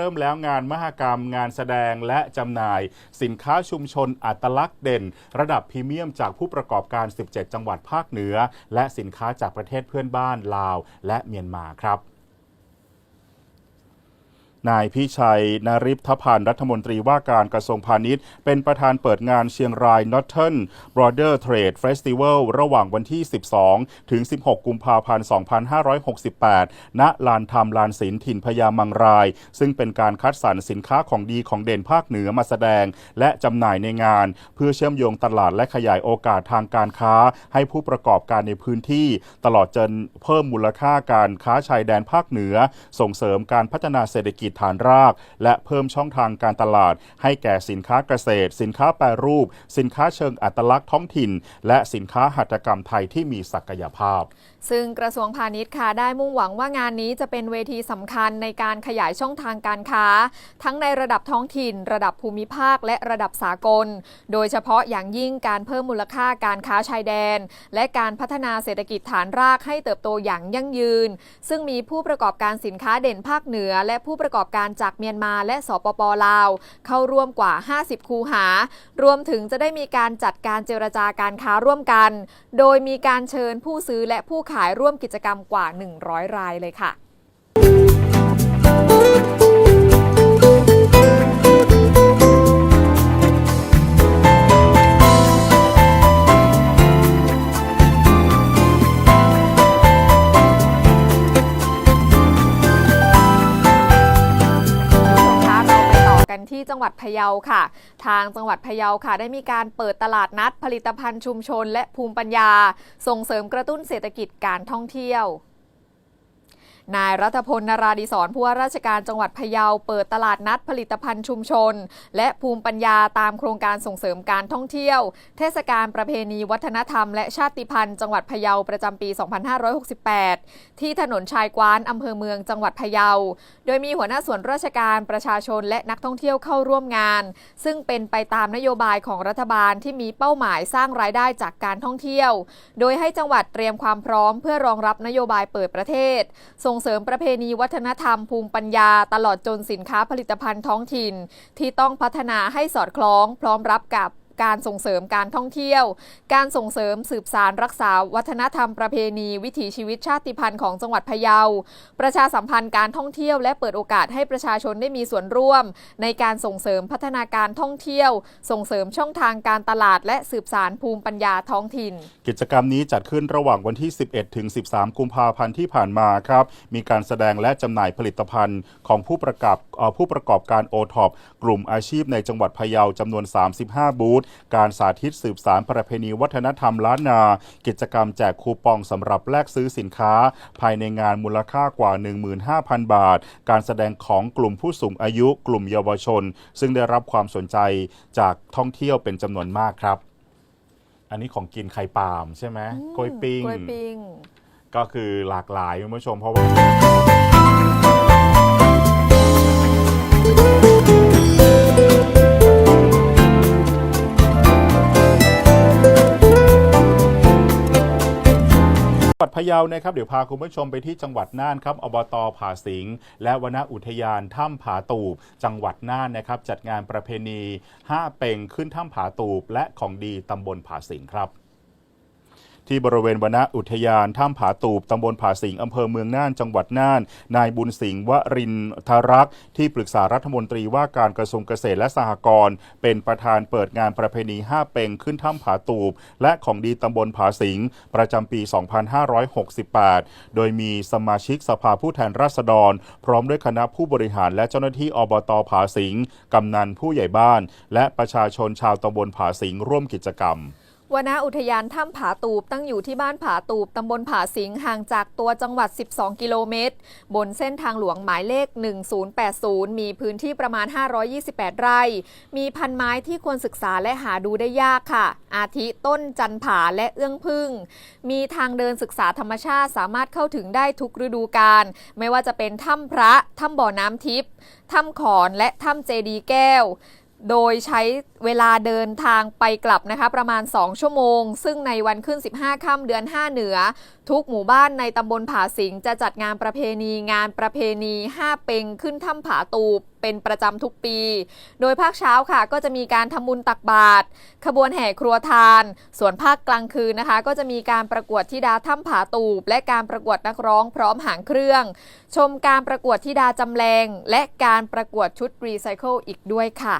เริ่มแล้วงานมหกรรม งานแสดงและจำหน่าย สินค้าชุมชนอัตลักษณ์เด่น ระดับพรีเมียมจากผู้ประกอบการ 17 จังหวัดภาคเหนือ และสินค้าจากประเทศเพื่อนบ้านลาว และเมียนมาครับ นายพิชัยนริพทพันธ์รัฐมนตรีว่าการกระทรวงพาณิชย์ เป็นประธานเปิดงานเชียงราย Northern Border Trade Festival ระหว่างวันที่ 12 ถึง 16 กุมภาพันธ์ 2568 ณ ลานธรรมลานศิลป์ถิ่นพญามังราย ซึ่งเป็นการคัดสรรสินค้าของดีของเด่นภาคเหนือมาแสดง และจำหน่ายในงาน เพื่อเชื่อมโยงตลาดและขยายโอกาสทางการค้า ให้ผู้ประกอบการในพื้นที่ ตลอดจนเพิ่มมูลค่าการค้าชายแดนภาคเหนือ ส่งเสริมการพัฒนาเศรษฐกิจฐานราก และเพิ่มช่องทางการตลาด ให้แก่สินค้าเกษตร สินค้าแปรรูป สินค้าเชิงอัตลักษณ์ท้องถิ่น และสินค้าหัตถกรรมไทยที่มีศักยภาพ ซึ่งกระทรวงพาณิชย์ค่ะได้มุ่งหวังว่างานนี้จะเป็นเวทีสำคัญในการขยายช่องทางการค้า ทั้งในระดับท้องถิ่น ระดับภูมิภาค และระดับสากล โดยเฉพาะอย่างยิ่งการเพิ่มมูลค่าการค้าชายแดน และการพัฒนาเศรษฐกิจฐานรากให้เติบโตอย่างยั่งยืน ซึ่งมีผู้ประกอบการสินค้าเด่นภาคเหนือ และผู้ประกอบการจากเมียนมาและสปปลาว เข้าร่วมกว่า 50 คูหา รวมถึงจะได้มีการจัดการเจรจาการค้าร่วมกัน โดยมีการเชิญผู้ซื้อและผู้ขายร่วมกิจกรรมกว่า 100 รายเลยค่ะ ที่จังหวัดพะเยาค่ะ ทางจังหวัดพะเยาค่ะ ได้มีการเปิดตลาดนัดผลิตภัณฑ์ชุมชน และภูมิปัญญา ส่งเสริมกระตุ้นเศรษฐกิจการท่องเที่ยว นายรัฐพลนาราดิศรผู้ว่าราชการจังหวัดพะเยาเปิดตลาดนัดผลิตภัณฑ์ชุมชน และภูมิปัญญาตามโครงการส่งเสริมการท่องเที่ยว เทศกาลประเพณีวัฒนธรรมและชาติพันธุ์จังหวัดพะเยาประจำปี 2568 ที่ถนนชายกว้านอำเภอเมืองจังหวัดพะเยา โดยมีหัวหน้าส่วนราชการประชาชนและนักท่องเที่ยวเข้าร่วมงาน ซึ่งเป็นไปตามนโยบายของรัฐบาลที่มีเป้าหมายสร้างรายได้จากการท่องเที่ยว โดยให้จังหวัดเตรียมความพร้อมเพื่อรองรับนโยบายเปิดประเทศส่งเสริมประเพณีวัฒนธรรมภูมิปัญญา ตลอดจนสินค้าผลิตภัณฑ์ท้องถิ่น ที่ต้องพัฒนาให้สอดคล้อง พร้อมรับกับ การส่งเสริมการท่องเที่ยว การส่งเสริมสืบสารรักษาวัฒนธรรมประเพณี วิถีชีวิตชาติพันธุ์ของจังหวัดพะเยา ประชาสัมพันธ์การท่องเที่ยว และเปิดโอกาสให้ประชาชนได้มีส่วนร่วม ในการส่งเสริมพัฒนาการท่องเที่ยว ส่งเสริมช่องทางการตลาด และสืบสารภูมิปัญญาท้องถิ่น กิจกรรมนี้จัดขึ้นระหว่างวันที่ 11 ถึง 13 กุมภาพันธ์ที่ผ่านมาครับ มีการแสดงและจำหน่ายผลิตภัณฑ์ของผู้ประกอบผู้ประกอบการโอท็อปกลุ่มอาชีพในจังหวัดพะเยาจำนวน 35 บูธการสาธิตสืบสารประเพณีวัฒนธรรมล้านนา กิจกรรมแจกคูปองสำหรับแลกซื้อสินค้า ภายในงานมูลค่ากว่า 15,000 บาท การแสดงของกลุ่มผู้สูงอายุกลุ่มเยาวชน ซึ่งได้รับความสนใจจากท่องเที่ยวเป็นจำนวนมากครับ อันนี้ของกินไข่ปาล์มใช่ไหมกล้วยปิ้งกล้วยปิ้งก็คือหลากหลายคุณผู้ชมเพราะว่าะเยานะครับเดี๋ยวพาคุณผู้ชมไปที่จังหวัดน่านครับอบตผาสิงห์และวนอุทยานถ้ำผาตูบ จังหวัดน่านนะครับจัดงานประเพณี 5 เป่งขึ้นถ้ำผาตูบ และของดีตำบลผาสิงครับ ที่บริเวณวนอุทยานถ้ำผาตูบตำบลผาสิงอำเภอเมืองน่านจังหวัดน่าน นายบุญสิงห์วรินทรักษ์ที่ปรึกษารัฐมนตรีว่าการกระทรวงเกษตรและสหกรณ์เป็นประธานเปิดงานประเพณี5เป่งขึ้นถ้ำผาตูบ และของดีตำบลผาสิงประจำปี 2568 โดยมีสมาชิกสภาผู้แทนราษฎร พร้อมด้วยคณะผู้บริหารและเจ้าหน้าที่อบตผาสิงกำนันผู้ใหญ่บ้าน และประชาชนชาวตำบลผาสิงร่วมกิจกรรม วนาอุทยานถ้ำผาตูบตั้งอยู่ที่บ้านผาตูบตำบลผาสิงห่างจากตัวจังหวัด 12 กิโลเมตร บนเส้นทางหลวงหมายเลข 1080 มีพื้นที่ประมาณ 528 ไร่ มีพันไม้ที่ควรศึกษาและหาดูได้ยากค่ะ อาทิต้นจันผาและเอื้องพึ่ง มีทางเดินศึกษาธรรมชาติสามารถเข้าถึงได้ทุกฤดูกาลไม่ว่าจะเป็นถ้ำพระถ้ำบ่อน้ำทิพย์ถ้ำขอนและถ้ำเจดีแก้ว โดยใช้เวลาเดินทางไปกลับนะคะประมาณ 2 ชั่วโมง ซึ่งในวันขึ้น 15 ค่ำเดือน 5 เหนือ ทุกหมู่บ้านในตำบลผาสิงจะจัดงานประเพณีงานประเพณี 5 เปงขึ้นถ้ำผาตูเป็นประจำทุกปี โดยภาคเช้าค่ะ ก็จะมีการทำบุญตักบาตร ขบวนแห่ครัวทาน ส่วนภาคกลางคืนนะคะ ก็จะมีการประกวดธิดาถ้ำผาตูบ และการประกวดนักร้องพร้อมหางเครื่อง ชมการประกวดธิดาจำแรง และการประกวดชุดรีไซเคิลอีกด้วยค่ะ